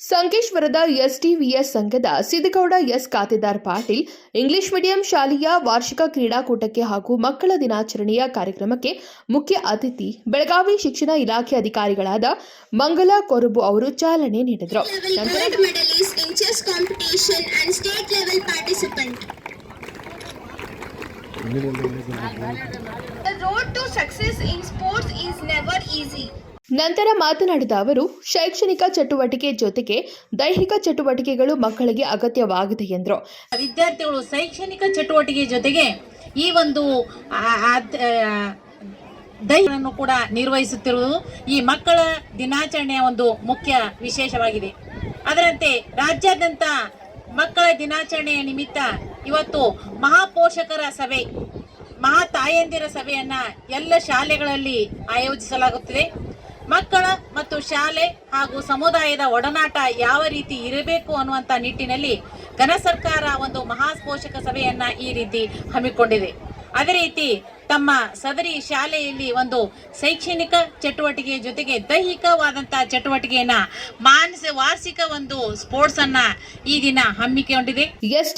ಸಂಕೇಶ್ವರದ ಎಸ್ಡಿವಿಎಸ್ ಸಂಘದ Siddagowda S Khatedar Patil English medium ಶಾಲೆಯ ವಾರ್ಷಿಕ ಕ್ರೀಡಾಕೂಟಕ್ಕೆ ಹಾಗೂ ಮಕ್ಕಳ ದಿನಾಚರಣೆಯ ಕಾರ್ಯಕ್ರಮಕ್ಕೆ ಮುಖ್ಯ ಅತಿಥಿ ಬೆಳಗಾವಿ ಶಿಕ್ಷಣ ಇಲಾಖೆ ಅಧಿಕಾರಿಗಳಾದ ಮಂಗಲ ಕೊರಬು ಅವರು ಚಾಲನೆ ನೀಡಿದರು. The road to success in sports is never easy. ನಂತರ ಮಾತನಾಡಿದ ಅವರು, ಶೈಕ್ಷಣಿಕ ಚಟುವಟಿಕೆ ಜೊತೆಗೆ ದೈಹಿಕ ಚಟುವಟಿಕೆಗಳು ಮಕ್ಕಳಿಗೆ ಅಗತ್ಯವಾಗಿದೆ ಎಂದರು. ವಿದ್ಯಾರ್ಥಿಗಳು ಶೈಕ್ಷಣಿಕ ಚಟುವಟಿಕೆ ಜೊತೆಗೆ ಈ ಒಂದು ದೈಹಿಕವನ್ನು ಕೂಡ ನಿರ್ವಹಿಸುತ್ತಿರುವುದು ಈ ಮಕ್ಕಳ ದಿನಾಚರಣೆಯ ಒಂದು ಮುಖ್ಯ ವಿಶೇಷವಾಗಿದೆ. ಅದರಂತೆ ರಾಜ್ಯಾದ್ಯಂತ ಮಕ್ಕಳ ದಿನಾಚರಣೆಯ ನಿಮಿತ್ತ ಇವತ್ತು ಮಹಾಪೋಷಕರ ಸಭೆ ಮಹಾ ತಾಯಂದಿರ ಸಭೆಯನ್ನ ಎಲ್ಲ ಶಾಲೆಗಳಲ್ಲಿ ಆಯೋಜಿಸಲಾಗುತ್ತಿದೆ. ಮಕ್ಕಳ ಮತ್ತು ಶಾಲೆ ಹಾಗೂ ಸಮುದಾಯದ ಒಡನಾಟ ಯಾವ ರೀತಿ ಇರಬೇಕು ಅನ್ನುವಂಥ ನಿಟ್ಟಿನಲ್ಲಿ ಘನ ಸರ್ಕಾರ ಒಂದು ಮಹಾಪೋಷಕ ಸಭೆಯನ್ನ ಈ ರೀತಿ ಹಮ್ಮಿಕೊಂಡಿದೆ. ಅದೇ ರೀತಿ ತಮ್ಮ ಸದರಿ ಶಾಲೆಯಲ್ಲಿ ಒಂದು ಶೈಕ್ಷಣಿಕ ಚಟುವಟಿಕೆ ಜೊತೆಗೆ ದೈಹಿಕವಾದಂತಹ ಚಟುವಟಿಕೆಯನ್ನ ಮಾನಸ ವಾರ್ಷಿಕ ಒಂದು ಸ್ಪೋರ್ಟ್ಸ್ ಅನ್ನ ಈ ದಿನ ಹಮ್ಮಿಕೊಂಡಿದೆ. ಎಸ್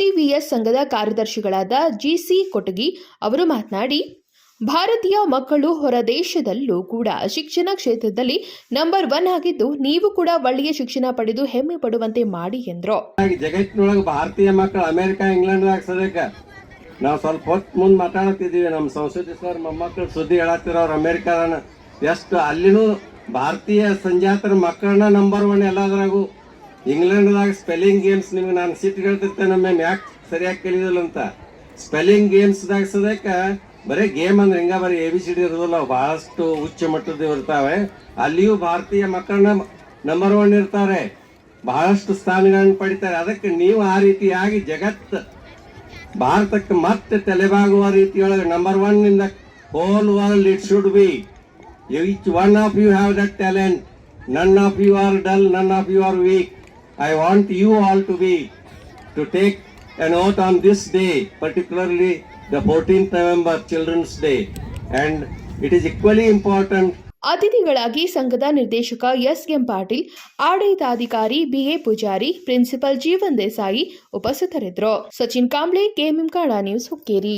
ಸಂಘದ ಕಾರ್ಯದರ್ಶಿಗಳಾದ ಜಿಸಿ ಕೊಟಗಿ ಅವರು ಮಾತನಾಡಿ ಭಾರತೀಯ ಮಕ್ಕಳು ಹೊರ ದೇಶದಲ್ಲೂ ಕೂಡ ಶಿಕ್ಷಣ ಕ್ಷೇತ್ರದಲ್ಲಿ ನಂಬರ್ ಒನ್ ಆಗಿದ್ದು ನೀವು ಕೂಡ ಒಳ್ಳೆಯ ಶಿಕ್ಷಣ ಪಡೆದು ಹೆಮ್ಮೆ ಪಡುವಂತೆ ಮಾಡಿ ಎಂದ್ರು. ಜಗತ್ತಿನೊಳಗೆ ಭಾರತೀಯ ಮಕ್ಕಳು ಅಮೆರಿಕ, ಇಂಗ್ಲೆಂಡ್ ಸದ್ಯಕ್ಕ ನಾವು ಸ್ವಲ್ಪ ಹೊತ್ತು ಮುಂದೆ ಮಾತಾಡ್ತಿದ್ದೀವಿ. ನಮ್ಮ ಸಂಸ್ಕೃತಿ ಸರ್ ಮೊಮ್ಮಕ್ಕಳು ಸುದ್ದಿ ಹೇಳತ್ತಿರೋರು ಅವ್ರು ಅಮೆರಿಕದಾನ ಎಷ್ಟು ಅಲ್ಲಿನೂ ಭಾರತೀಯ ಸಂಜಾತರ ಮಕ್ಕಳನ್ನ ನಂಬರ್ ಒನ್ ಎಲ್ಲದ್ರಾಗೂ. ಇಂಗ್ಲೆಂಡ್ದಾಗ ಸ್ಪೆಲ್ಲಿಂಗ್ ಗೇಮ್ಸ್ ನಿಮ್ಗೆ ನಾನು ಸಿಟ್ಟು ಹೇಳ್ತಿರ್ತೇನೆ, ನಮ್ಮ ಯಾಕೆ ಸರಿಯಾಗಿ ಕಲಿಯೋದಿಲ್ಲ ಅಂತ. ಸ್ಪೆಲ್ಲಿಂಗ್ ಗೇಮ್ಸ್ದಾಗ ಸದ್ಯಕ್ಕ ಬರೀ ಗೇಮ್ ಅಂದ್ರೆ ಹಿಂಗ? ಬರೀ ಎ ಬಿ ಸಿ ಡಿ ಇರೋದಿಲ್ಲ ಬಹಳಷ್ಟು ಉಚ್ಚ ಮಟ್ಟದ ಇರ್ತಾವೆ. ಅಲ್ಲಿಯೂ ಭಾರತೀಯ ಮಕ್ಕಳನ್ನ ನಂಬರ್ ಒನ್ ಇರ್ತಾರೆ. ಬಹಳಷ್ಟು ಸ್ಥಾನಗಳನ್ನು ಪಡಿತಾರೆ. ಅದಕ್ಕೆ ನೀವು ಆ ರೀತಿಯಾಗಿ ಜಗತ್ ಭಾರತಕ್ಕೆ ಮತ್ತೆ ತಲೆಬಾಗುವ ರೀತಿಯೊಳಗೆ ನಂಬರ್ ಒನ್ ಇಂದ whole world it should be each one of you have that talent none of you are dull none of you are weak I want you all to be to take an oath on this day, particularly the 14th November, Children's Day. And it is equally important ಅತಿಥಿಗಳಾಗಿ ಸಂಘದ ನಿರ್ದೇಶಕ S M Patil, ಆಡಳಿತಾಧಿಕಾರಿ BA Pujari, principal Jeevan Desai ಉಪಸ್ಥಿತರಿದ್ದರು Sachin Kamble KMM ಕಾಡಾ news Hukkeri